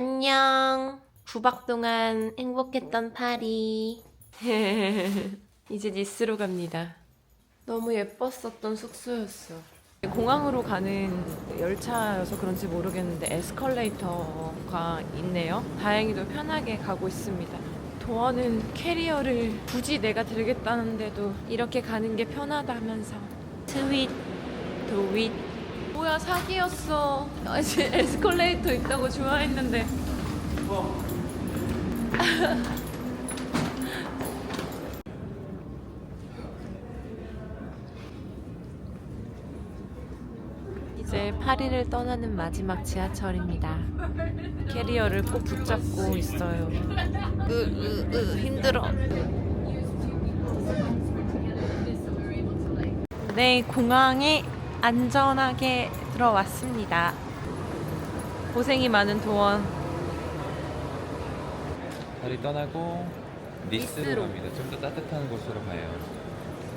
안녕. 9박 동안 행복했던 파리. 이제 니스로 갑니다. 너무 예뻤었던 숙소였어. 공항으로 가는 열차여서 그런지 모르겠는데 에스컬레이터가 있네요. 다행히도 편하게 가고 있습니다. 도어는 캐리어를 굳이 내가 들겠다는데도 이렇게 가는 게 편하다면서. 스윗, 도윗. 뭐야 사기였어. 아, 이제 에스컬레이터 있다고 좋아했는데. 이제 파리를 떠나는 마지막 지하철입니다. 캐리어를 꼭 붙잡고 있어요. 으, 으, 으, 힘들어. 네, 공항에 안전하게 들어왔습니다. 고생이 많은 도원. 파리 떠나고 니스로 니스로. 갑니다. 좀 더 따뜻한 곳으로 가요.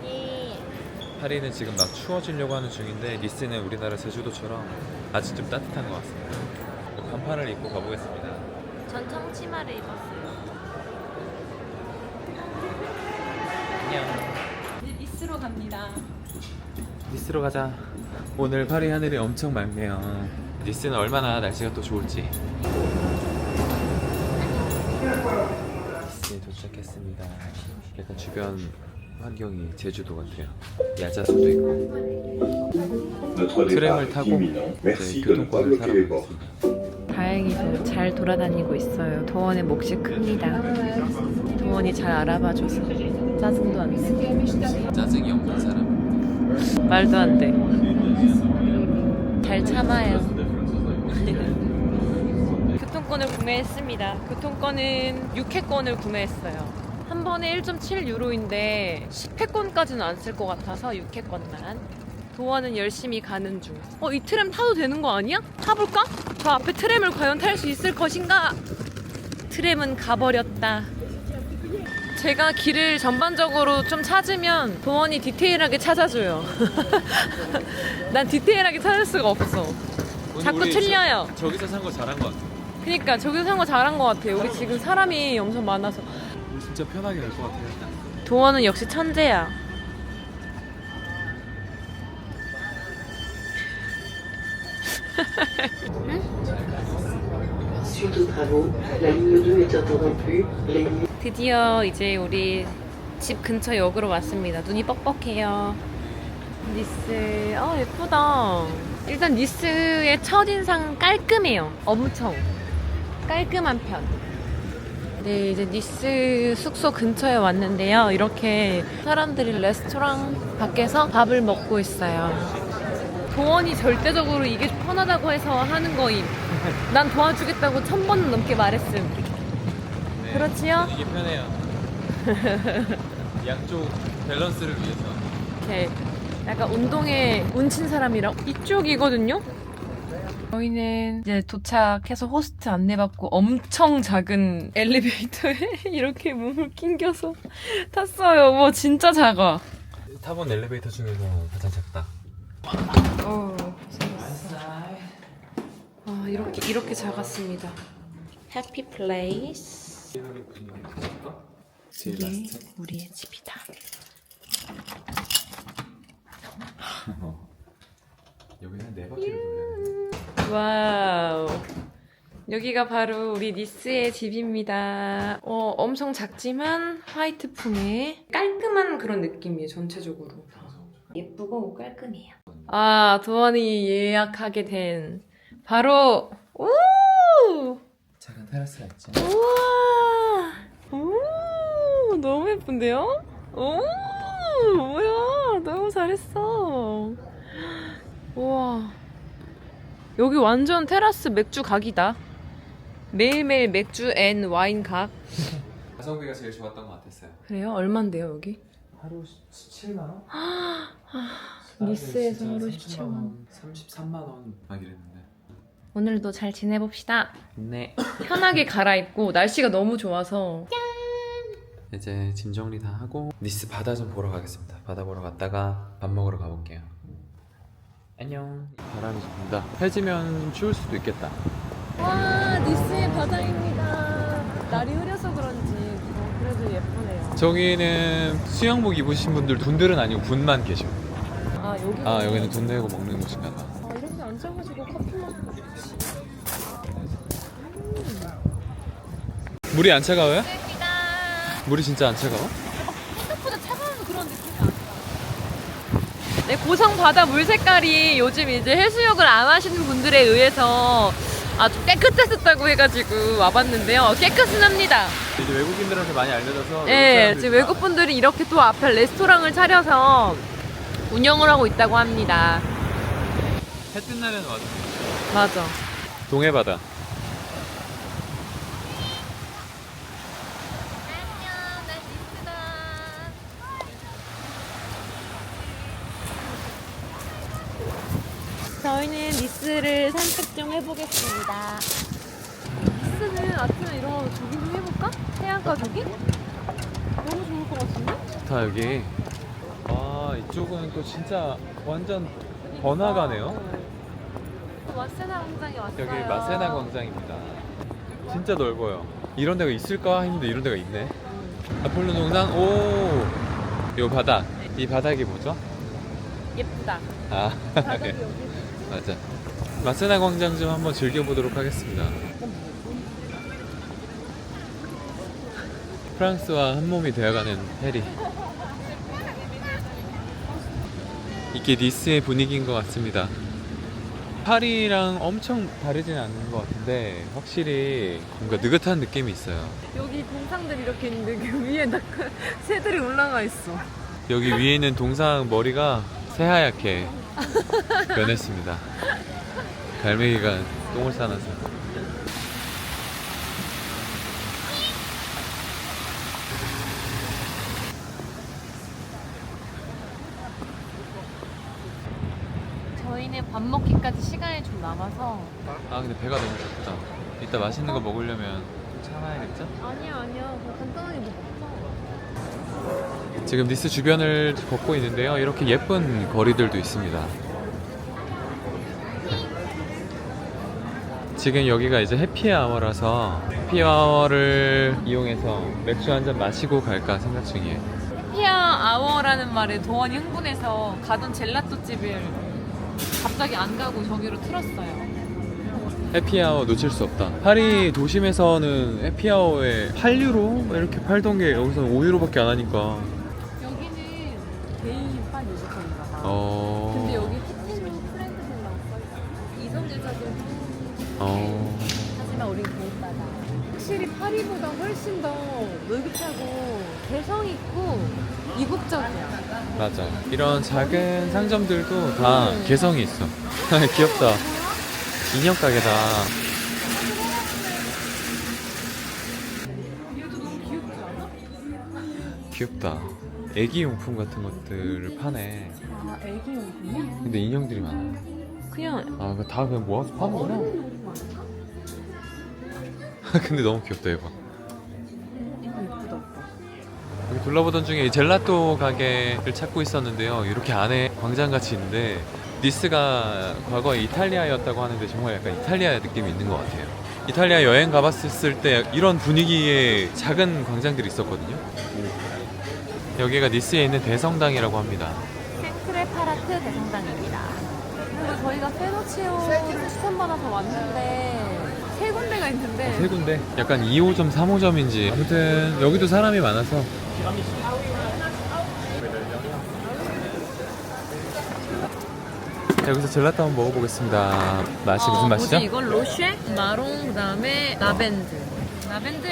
예. 파리는 지금 막 추워지려고 하는 중인데 니스는 우리나라 제주도처럼 아직 좀 따뜻한 것 같습니다. 반팔을 입고 가보겠습니다. 전 청치마를 입었어요. 안녕. 이제 니스로 갑니다. 니스로 가자. 오늘 파리 하늘이 엄청 맑네요. 니스는 얼마나 날씨가 또 좋을지. 니스에 도착했습니다. 약간 주변 환경이 제주도 같아요. 야자수도 있고. 트램을 타고 이제 교통권을 사러 가겠습니다. 다행히도 잘 돌아다니고 있어요. 도원의 몫이 큽니다. 도원이 잘 알아봐줘서 짜증도 안 쓰고 짜증이 없는 사람. 말도 안 돼. 잘 참아요. 교통권을 구매했습니다. 교통권은 6회권을 구매했어요. 한 번에 1.7 유로인데 10회권까지는 안 쓸 것 같아서 6회권만. 도원은 열심히 가는 중. 어, 이 트램 타도 되는 거 아니야? 타볼까? 저 앞에 트램을 과연 탈 수 있을 것인가? 트램은 가버렸다. 제가 길을 전반적으로 좀 찾으면 도원이 디테일하게 찾아줘요. 난 디테일하게 찾을 수가 없어. 자꾸 틀려요. 저, 저기서 산 거 잘한 것 같아. 그니까 저기서 산 거 잘한 것 같아요. 우리 지금 사람이 엄청 많아서. 우리 진짜 편하게 갈 것 같아요. 도원은 역시 천재야. Suite aux travaux, la ligne 2 est interrompue. Les 드디어 이제 우리 집 근처 역으로 왔습니다. 눈이 뻑뻑해요. 니스, 아 예쁘다. 일단 니스의 첫인상 깔끔해요. 엄청 깔끔한 편. 네, 이제 니스 숙소 근처에 왔는데요. 이렇게 사람들이 레스토랑 밖에서 밥을 먹고 있어요. 도원이 절대적으로 이게 편하다고 해서 하는 거임. 난 도와주겠다고 천 번 넘게 말했음. 네. 그렇지요? 이게 편해요. 양쪽 밸런스를 위해서. 이렇게 약간 운동에 운친 사람이랑 이쪽이거든요. 저희는 이제 도착해서 호스트 안내받고 엄청 작은 엘리베이터에 이렇게 몸을 낑겨서 탔어요. 와 진짜 작아. 타본 엘리베이터 중에서 가장 작다. 어. 아 이렇게 이렇게 작았습니다. 해피 플레이스. 이게. 우리의 집이다. 여기는 네 바퀴를 돌려야. 와우. 여기가 바로 우리 니스의 집입니다. 어, 엄청 작지만 화이트풍의 깔끔한 그런 느낌이에요, 전체적으로. 예쁘고 깔끔해요. 아, 도원이 예약하게 된 바로 오! 작은 테라스가 있죠. 우와! 오! 너무 예쁜데요? 오! 뭐야? 너무 잘했어. 우와. 여기 완전 테라스 맥주 각이다. 매일매일 맥주 앤 와인 각. 가성비가 제일 좋았던 것 같았어요. 그래요? 얼만데요, 여기? 하루 17만 원? 니스에서 하루 17만 원. 33만 원 하기랬는데. 오늘도 잘 지내봅시다. 네. 편하게 갈아입고 날씨가 너무 좋아서 이제 짐 정리 다 하고 니스 바다 좀 보러 가겠습니다. 바다 보러 갔다가 밥 먹으러 가볼게요. 안녕. 바람이 좀 분다. 해지면 추울 수도 있겠다. 와 니스의 날이 흐려서 그런지 어, 그래도 예쁘네요. 저기는 수영복 입으신 분들 분들은 아니고 분만 계셔. 아 여기. 아 여기는 돈 내고 먹는 곳인가 봐. 앉아가지고 커피 먹고 좋지. 물이 안 차가워요? 물이 진짜 안 차가워? 생각보다 차가운 그런 느낌이 안 나. 네, 고성 바다 물 색깔이 요즘 이제 해수욕을 안 하시는 분들에 의해서 아주 깨끗했었다고 해가지고 와봤는데요. 깨끗은 합니다. 이제 외국인들한테 많이 알려져서 네, 지금 외국 분들이 이렇게 또 앞에 레스토랑을 차려서 운영을 하고 있다고 합니다. 해 뜬 날에는 와도 맞아. 동해바다. 안녕, 난 니스다. 저희는 니스를 산책 좀 해보겠습니다. 니스는 아침에 일어나서 조깅 좀 해볼까? 해안가 조깅? 너무 좋을 것 같은데? 좋다 여기. 아 이쪽은 또 진짜 완전 번화가네요. 마세나 광장에 왔어요. 여기 마세나 광장입니다. 진짜 넓어요. 이런 데가 있을까 했는데 이런 데가 있네. 아폴로 농장 오. 요 바닥. 이 바닥이 뭐죠? 예쁘다. 아 바닥이 네. 여기. 맞아. 마세나 광장 좀 한번 즐겨보도록 하겠습니다. 프랑스와 한 몸이 되어가는 해리. 이게 니스의 분위기인 것 같습니다. 파리랑 엄청 다르진 않는 것 같은데 확실히 뭔가 느긋한 느낌이 있어요. 여기 동상들 이렇게 있는데 그 위에 나 새들이 올라가 있어. 여기 위에 있는 동상 머리가 새하얗게 변했습니다. 갈매기가 똥을 싸놔서. 저 희는 밥 먹기까지 시간이 좀 남아서 아 근데 배가 너무 고프다. 이따 맛있는 거 먹으려면 좀 참아야겠죠? 아니야 아니야 그냥 간단하게 뭐 먹자. 지금 니스 주변을 걷고 있는데요. 이렇게 예쁜 거리들도 있습니다. 지금 여기가 이제 해피아워라서 해피아워를 이용해서 맥주 한 잔 마시고 갈까 생각 중이에요. 해피아 아워라는 말에 도원이 흥분해서 가던 젤라또 집을 갑자기 안 가고 저기로 틀었어요. 해피아워 놓칠 수 없다. 파리 도심에서는 해피아워에 8유로 이렇게 팔던 게 여기서는 5유로밖에 안 하니까. 여기는 개인 판 뮤지컬인가 봐. 어. 근데 여기 써있어. 어. 하지만 우린 개인 바다. 확실히 파리보다 훨씬 더 느긋하고 개성 있고 이국적이야. 맞아. 이런 작은 상점들도 다 개성이 있어. 귀엽다. 인형 가게다. 귀엽다. 애기 용품 같은 것들을 파네. 아 애기 용품이야? 근데 인형들이 많아. 그냥 아, 그거 다 그냥 모아서 파는구나. 근데 너무 귀엽다, 이거. 둘러보던 중에 이 젤라또 가게를 찾고 있었는데요. 이렇게 안에 광장같이 있는데 니스가 과거에 이탈리아였다고 하는데 정말 약간 이탈리아 느낌이 있는 것 같아요. 이탈리아 여행 가봤을 때 이런 분위기의 작은 광장들이 있었거든요. 여기가 니스에 있는 대성당이라고 합니다. 생크레 파라트 대성당입니다. 그리고 저희가 페노치오를 추천받아서 왔는데 세 군데가 있는데 세 군데 약간 2호점, 3호점인지 아무튼 여기도 사람이 많아서 자, 여기서 젤라또 한번 먹어보겠습니다. 맛이 무슨 어, 맛이죠? 뭐지 이건 로쉐, 마롱 그다음에 라벤드. 라벤드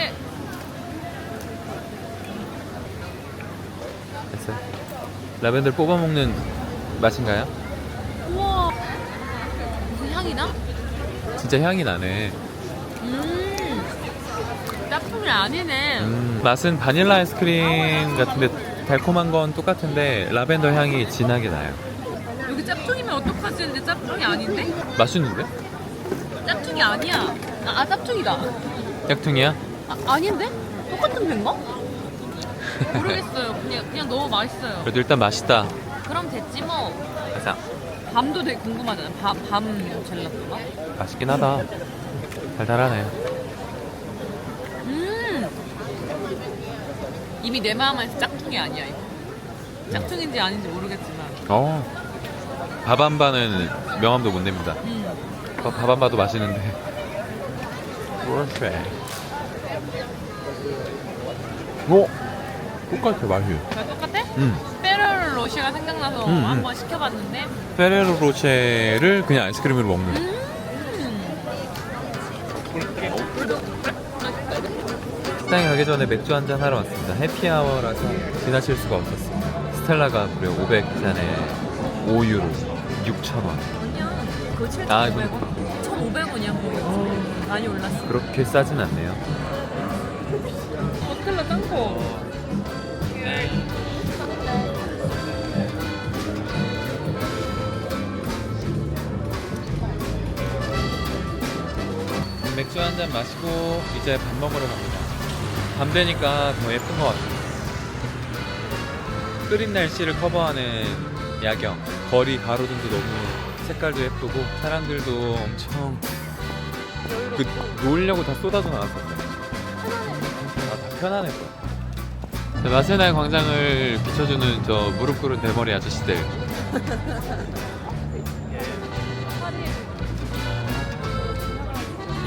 됐어요. 라벤더를 뽑아 먹는 맛인가요? 우와 무슨 향이 나? 진짜 향이 나네. 음 짭풍이 아니네. 음, 맛은 바닐라 아이스크림 같은데 달콤한 건 똑같은데 라벤더 향이 진하게 나요. 여기 짭퉁이면 어떡하지? 근데 짭퉁이 아닌데? 맛있는데? 짭퉁이 아니야. 아, 아 짭퉁이다. 짝퉁이야? 아, 아닌데? 똑같은 배인가? 모르겠어요. 그냥 그냥 너무 맛있어요. 그래도 일단 맛있다. 그럼 됐지 뭐. 가자. 밤도 되게 궁금하잖아. 밤, 밤 젤라또가. 맛있긴 하다. 달달하네. 음, 이미 내 마음 안에서 짝퉁이 아니야 이거. 짝퉁인지 아닌지 모르겠지만. 어. 밥한바는 명함도 못 냅니다. 음. 어, 밥한 바도 맛있는데. 그렇지. 오! 똑같아, 맛이. 다 똑같아? 음. 페레로 로시가 생각나서 음, 음. 한번 시켜봤는데 페레로 로체를 그냥 아이스크림으로 먹는. 식당에 가기 전에 맥주 한 잔 하러 왔습니다. 해피아워라서 지나칠 수가 없었어요. 스텔라가 무려 500잔에 5유로, 6,000원. 아니야 그거 7,500원? 아, 이거- 1,500원이야 뭐 많이 올랐어 그렇게 싸진 않네요. 호텔로 짱코 맥주 한 잔 마시고 이제 밥 먹으러 갑니다. 밤 되니까 더 예쁜 것 같아요. 흐린 날씨를 커버하는 야경. 거리 가로등도 너무 색깔도 예쁘고 사람들도 엄청 그 놀려고 다 쏟아져 나왔었어요. 아, 다 편안해 보여. 자, 마세나의 광장을 비춰주는 저 무릎 꿇은 대머리 아저씨들.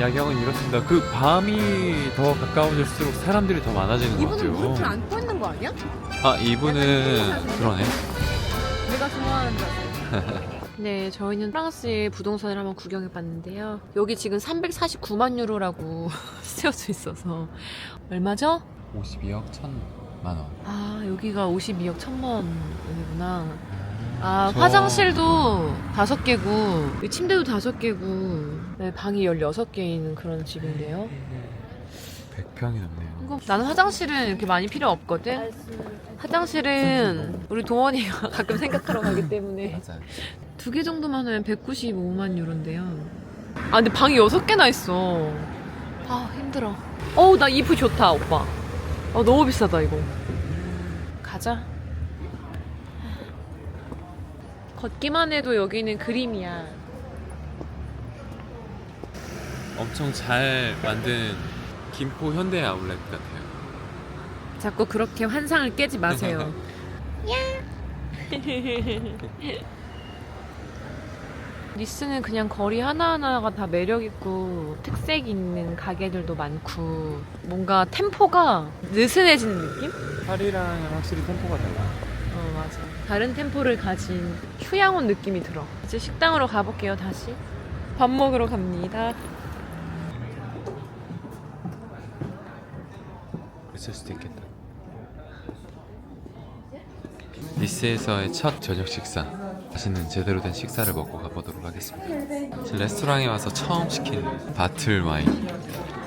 야경은 이렇습니다. 그 밤이 더 가까워질수록 사람들이 더 많아지는 것 이분은 같아요. 물풀 안 떠있는 거 아니야? 아 이분은 그러네. 내가 좋아하는 자세. 네, 저희는 프랑스의 부동산을 한번 구경해 봤는데요. 여기 지금 349만 유로라고 쓰여져 있어서 얼마죠? 52억 1천만 원. 아, 여기가 52억 1천만 원이구나. 아, 저- 화장실도 다섯 개고, 이 침대도 다섯 개고, 네, 방이 16개 있는 그런 집인데요. 100평이 넘네요. 나는 화장실은 이렇게 많이 필요 없거든. 화장실은 우리 동원이가 가끔 생각하러 가기 때문에 맞아요. 두 개 정도만 하면 195만 유로인데요. 아 근데 방이 여섯 개나 있어. 아 힘들어. 어우 나 이프 좋다 오빠. 아 너무 비싸다 이거. 가자. 걷기만 해도 여기는 그림이야. 엄청 잘 만든 김포 현대 아울렛 같아요. 자꾸 그렇게 환상을 깨지 마세요. 니스는 그냥 거리 하나하나가 다 매력있고 특색 있는 가게들도 많고 뭔가 템포가 느슨해지는 느낌? 파리랑은 확실히 템포가 달라. 어 맞아 다른 템포를 가진 휴양온 느낌이 들어 이제 식당으로 가볼게요 다시 밥 먹으러 갑니다 있을 수도 있겠다. 니스에서의 첫 저녁 식사. 맛있는 제대로 된 식사를 먹고 가보도록 하겠습니다. 지금 레스토랑에 와서 처음 시킨 바틀 와인,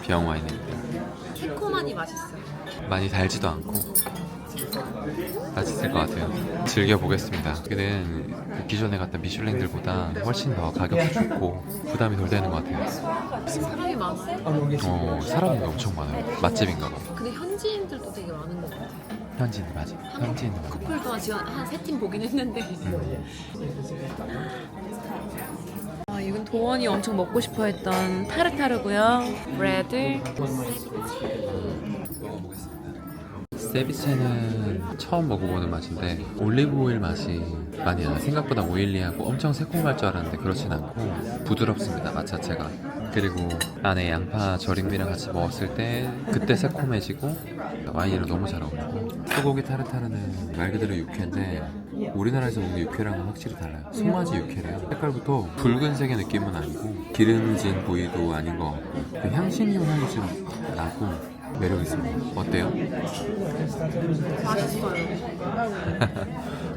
병 와인입니다. 새콤하니 맛있어요 많이 달지도 않고 맛있을 것 같아요. 즐겨 보겠습니다. 여기는 그 기존에 갔던 미슐랭들보다 훨씬 더 가격도 좋고 부담이 덜 되는 것 같아요. 사람이 많아 어, 사람이 엄청 많아요. 맛집인가 봐. 근데 현지인들도 되게 많은 것 같아 현지인 맞아. 현지인 많아. 커플 동안 지금 한세 팀 보긴 했는데. 아, 이건 도원이 엄청 먹고 싶어 했던 타르타르고요. 브레드. 세비체는 처음 먹어보는 맛인데 올리브 오일 맛이 많이 나요. 생각보다 오일리하고 엄청 새콤할 줄 알았는데 그렇진 않고 부드럽습니다. 맛 자체가. 그리고 안에 양파 절임이랑 같이 먹었을 때 그때 새콤해지고 와인이랑 너무 잘 어울리고 소고기 타르타르는 말 그대로 육회인데 우리나라에서 먹는 육회랑은 확실히 달라요. 송아지 육회래요. 색깔부터 붉은색의 느낌은 아니고 기름진 부위도 아닌 것 같고 그 향신료 향이 좀 나고 매력 있습니다. 어때요?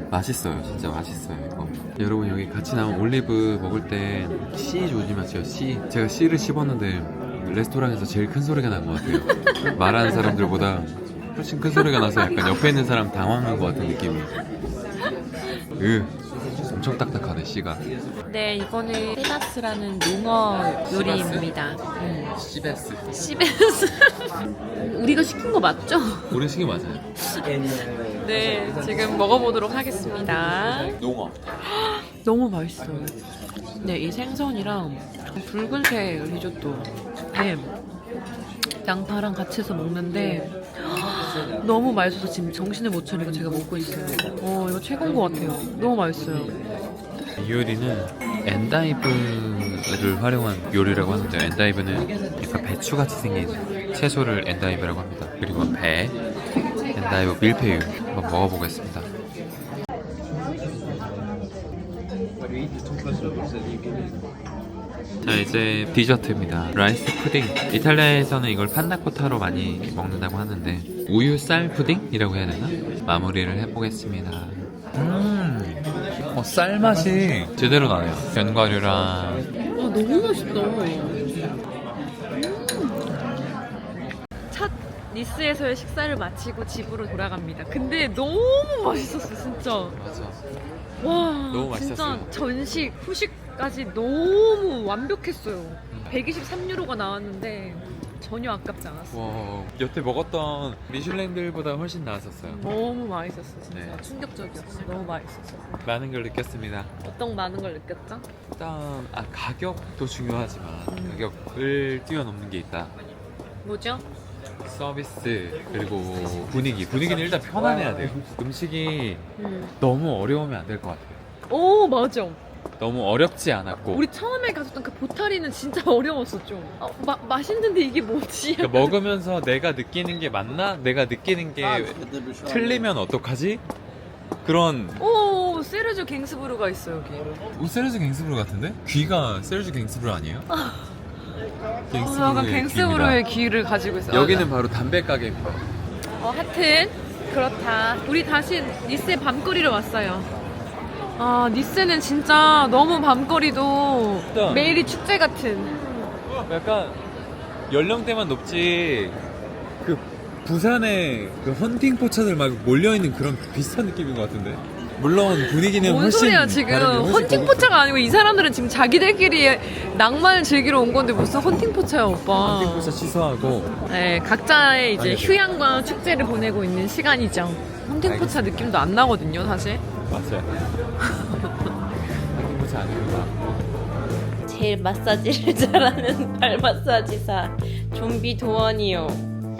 맛있어요. 진짜 맛있어요, 이거. 여러분, 여기 같이 나온 올리브 먹을 때 씨 조심하세요, 씨. 제가 씨를 씹었는데 레스토랑에서 제일 큰 소리가 난 것 같아요. 말하는 사람들보다 훨씬 큰 소리가 나서 약간 옆에 있는 사람 당황한 것 같은 느낌이. 으, 엄청 딱딱하네, 씨가. 네, 이거는 세바스라는 농어 요리입니다. 음. 씨베스. 시베스. 우리가 시킨 거 맞죠? 우리 시기 맞아요. 네, 지금 먹어보도록 하겠습니다. 농어. 너무 맛있어요. 네, 이 생선이랑 붉은색 리조또, 햄, 양파랑 같이 해서 먹는데 너무 맛있어서 지금 정신을 못 차리고 제가 먹고 있어요. 어, 이거 최고인 것 같아요. 너무 맛있어요. 이 요리는 엔다이브를 활용한 요리라고 하는데요. 엔다이브는 약간 배추같이 생긴 채소를 엔다이브라고 합니다. 그리고 배, 엔다이브 밀푀유 한번 먹어보겠습니다. 자 이제 디저트입니다. 라이스 푸딩. 이탈리아에서는 이걸 판나코타로 많이 먹는다고 하는데 우유 쌀 푸딩이라고 해야 되나? 마무리를 해보겠습니다. 음, 어, 쌀 맛이 제대로 나네요. 견과류랑 아, 너무 맛있다. 첫 니스에서의 식사를 마치고 집으로 돌아갑니다. 근데 너무 맛있었어, 진짜. 맞아. 와, 너무 진짜 맛있었어요. 전식, 후식까지 너무 완벽했어요. 123유로가 나왔는데 전혀 아깝지 않았어요. 와, 여태 먹었던 미슐랭들보다 훨씬 나았었어요. 너무 맛있었어, 진짜. 네. 충격적이었어. 너무 맛있었어. 많은 걸 느꼈습니다. 어떤 많은 걸 느꼈죠? 일단 아, 가격도 중요하지만 음. 가격을 뛰어넘는 게 있다. 뭐죠? 서비스 그리고 분위기. 분위기는 일단 편안해야 돼요. 음식이 음. 너무 어려우면 안 될 것 같아요. 오, 맞아. 너무 어렵지 않았고 우리 처음에 갔었던 그 보타리는 진짜 어려웠어 좀. 어, 마, 맛있는데 이게 뭐지? 그러니까 먹으면서 내가 느끼는 게 맞나? 내가 느끼는 게 틀리면 어떡하지? 그런 오 세르주 갱스부르가 있어 여기. 오, 세르주 갱스브루 같은데? 귀가 세르주 갱스브루 아니에요? 어, 약간 갱스부르의 귀를 가지고 있어. 여기는 바로 담배 가게입니다. 어, 하여튼 그렇다. 우리 다시 니스의 밤거리를 왔어요. 아 니스는 진짜 너무 밤거리도 일단- 매일이 축제 같은. 약간 연령대만 높지 그 부산의 그 헌팅 포차들 막 몰려 있는 그런 비슷한 느낌인 것 같은데. 물론 분위기는 뭔 훨씬 소리야 지금 훨씬 헌팅 고급- 포차가 아니고 이 사람들은 지금 자기들끼리 낭만을 즐기러 온 건데 무슨 헌팅 포차야 오빠. 헌팅 포차 취소하고 네, 각자의 이제 알겠어요. 휴양과 축제를 보내고 있는 시간이죠. 헌팅 포차 느낌도 안 나거든요, 사실. 맞아요. 포차 아닙니다. 제일 마사지를 잘하는 발 마사지사 좀비 도원이요.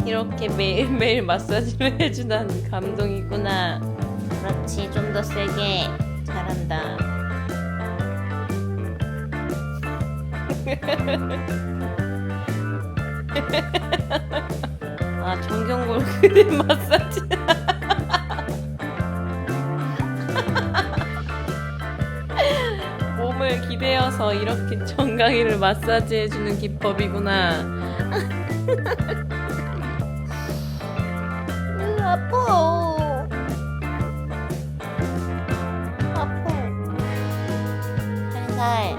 이렇게 매일매일 마사지를 해주다니 감동이구나. 그렇지, 좀 더 세게. 잘한다. 아, 정경골 그대 마사지. 기대어서 이렇게 정강이를 마사지해주는 기법이구나. 으, 아파. 아파. 살살.